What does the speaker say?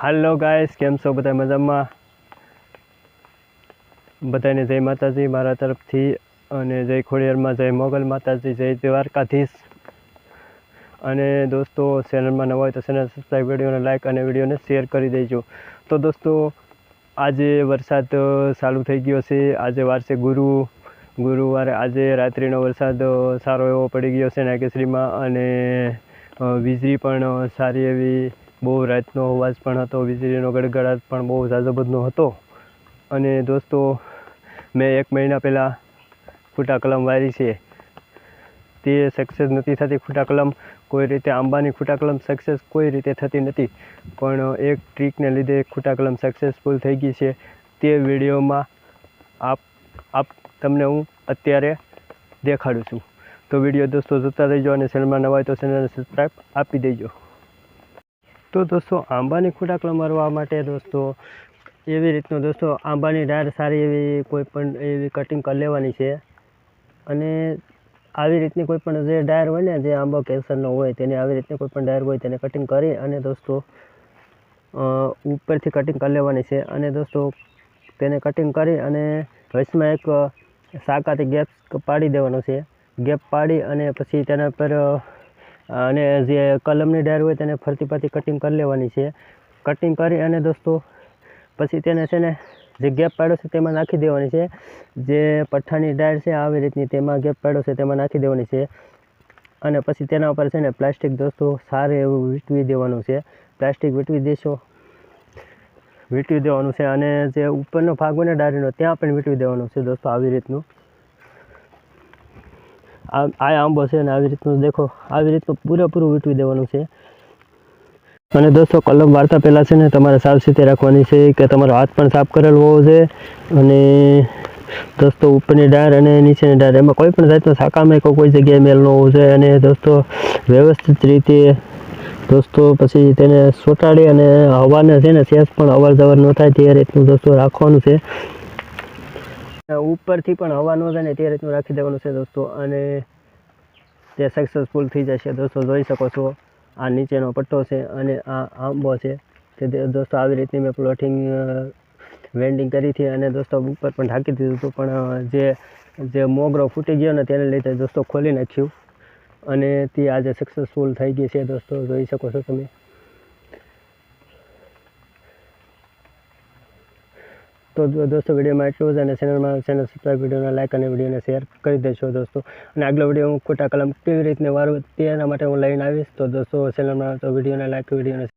હાલો guys કેમ છો બધા મજામાં? બધાને જય માતાજી મારા તરફથી અને જય ખોડિયારમાં જય મોગલ માતાજી, જય દ્વારકાધીશ. અને દોસ્તો, ચેનલમાં નવા હોય તો ચેનલ સબસ્ક્રાઈબ વિડીયોને લાઇક અને વિડીયોને શેર કરી દેજો. તો દોસ્તો, આજે વરસાદ ચાલુ થઈ ગયો છે. આજે વાર છે ગુરુ, ગુરુવારે આજે રાત્રિનો વરસાદ સારો એવો પડી ગયો છે નાગેશ્રીમાં અને વીજળી પણ સારી એવી બહુ રાતનો અવાજ પણ હતો, વીજળીનો ગડગડાટ પણ બહુ ઝાઝો હતો. અને દોસ્તો, મેં એક મહિના પહેલાં ફૂટા કલમ વારી છે. તે સક્સેસ નથી થતી ખૂટા કલમ કોઈ રીતે આંબાની ખૂટા કલમ સક્સેસ કોઈ રીતે થતી નથી. પણ એક ટ્રીકને લીધે ખૂટા કલમ સક્સેસફુલ થઈ ગઈ છે. તે વિડીયોમાં આપ આપ, તમને હું અત્યારે દેખાડું છું. તો વીડિયો દોસ્તો જોતા રહેજો અને ચેનલમાં નવા હોય તો ચેનલને સબસ્ક્રાઈબ આપી દેજો. તો દોસ્તો આંબાની ખૂટા કલમ માટે દોસ્તો એવી રીતનું દોસ્તો આંબાની ડાળ સારી એવી કોઈ પણ એવી કટિંગ કરી લેવાની છે. અને આવી રીતની કોઈ પણ જે ડાયર હોય ને જે આંબો કેસરનો હોય તેને આવી રીતની કોઈ પણ ડાયર હોય તેને કટિંગ કરી અને દોસ્તો ઉપરથી કટિંગ કરી લેવાની છે. અને દોસ્તો તેને કટિંગ કરી અને વચમાં એક અ, સાકાથી ગેપ પાડી દેવાનો છે. ગેપ પાડી અને પછી તેના પર અને જે કલમની ડાયર હોય તેને ફરતી ફરતી કટિંગ કરી લેવાની છે. કટિંગ કરી અને દોસ્તો, પછી તેને છે ને જે ગેપ પાડ્યો છે તેમાં નાખી દેવાની છે. જે પઠ્ઠાની ડાયર છે આવી રીતની તેમાં ગેપ પાડ્યો છે તેમાં નાખી દેવાની છે. અને પછી તેના ઉપર છે ને પ્લાસ્ટિક દોસ્તો સારું એવું વીંટવી દેવાનું છે. પ્લાસ્ટિક વીંટવી દેશો. વીંટવી દેવાનું છે અને જે ઉપરનો ભાગ હોય ને ડાળીનો, ત્યાં પણ વીંટવી દેવાનું છે દોસ્તો આવી રીતનું. આ આ આંબો છે અને આવી રીતનું દેખો, આવી રીતનું પૂરેપૂરું વીટવી દેવાનું છે. અને દોસ્તો, કલમ વાળતા પહેલાં છે ને તમારે સાવચેતી રાખવાની છે કે તમારો હાથ પણ સાફ કરેલો હોવો જોઈએ અને દોસ્તો, ઉપરની ડાર અને નીચેની ડાર એમાં કોઈ પણ જાતનો સાકામાં કોઈ જગ્યાએ મેલ ન હોવો જોઈએ. અને દોસ્તો, વ્યવસ્થિત રીતે દોસ્તો, પછી તેને સોટાડી અને હવાને છે ને સેસ પણ અવર જવર ન થાય, તે રીતનું દોસ્તો રાખવાનું છે. ઉપરથી પણ હવા ન ને તે રીતનું રાખી દેવાનું છે દોસ્તો. અને તે સક્સેસફુલ થઈ જશે દોસ્તો, જોઈ શકો છો. આ નીચેનો પટ્ટો છે અને આ આંબો છે. તે દોસ્તો, આવી રીતની મેં પ્લોટિંગ વેન્ડિંગ કરી હતી અને દોસ્તો ઉપર પણ ઢાંકી દીધું હતું. પણ જે જે મોગરો ફૂટી ગયો ને તેને લીધે દોસ્તો ખોલી નાખ્યું. અને તે આજે સક્સેસફુલ થઈ ગઈ છે દોસ્તો, જોઈ શકો છો તમે. તો દોસ્તો, વિડીયોમાં એટલું જ અને ચેનલમાં ચેનલ સબસ્ક્રાઈબ વિડીયોને લાઈક અને વિડીયોને શેર કરી દેશો દોસ્તો. અને આગલો વીડિયો હું ખોટા કલમ કેવી રીતને વારું તેના માટે હું લઈને આવીશ. તો દોસ્તો ચેનલમાં તો વિડીયોને લાઈક વિડીયોને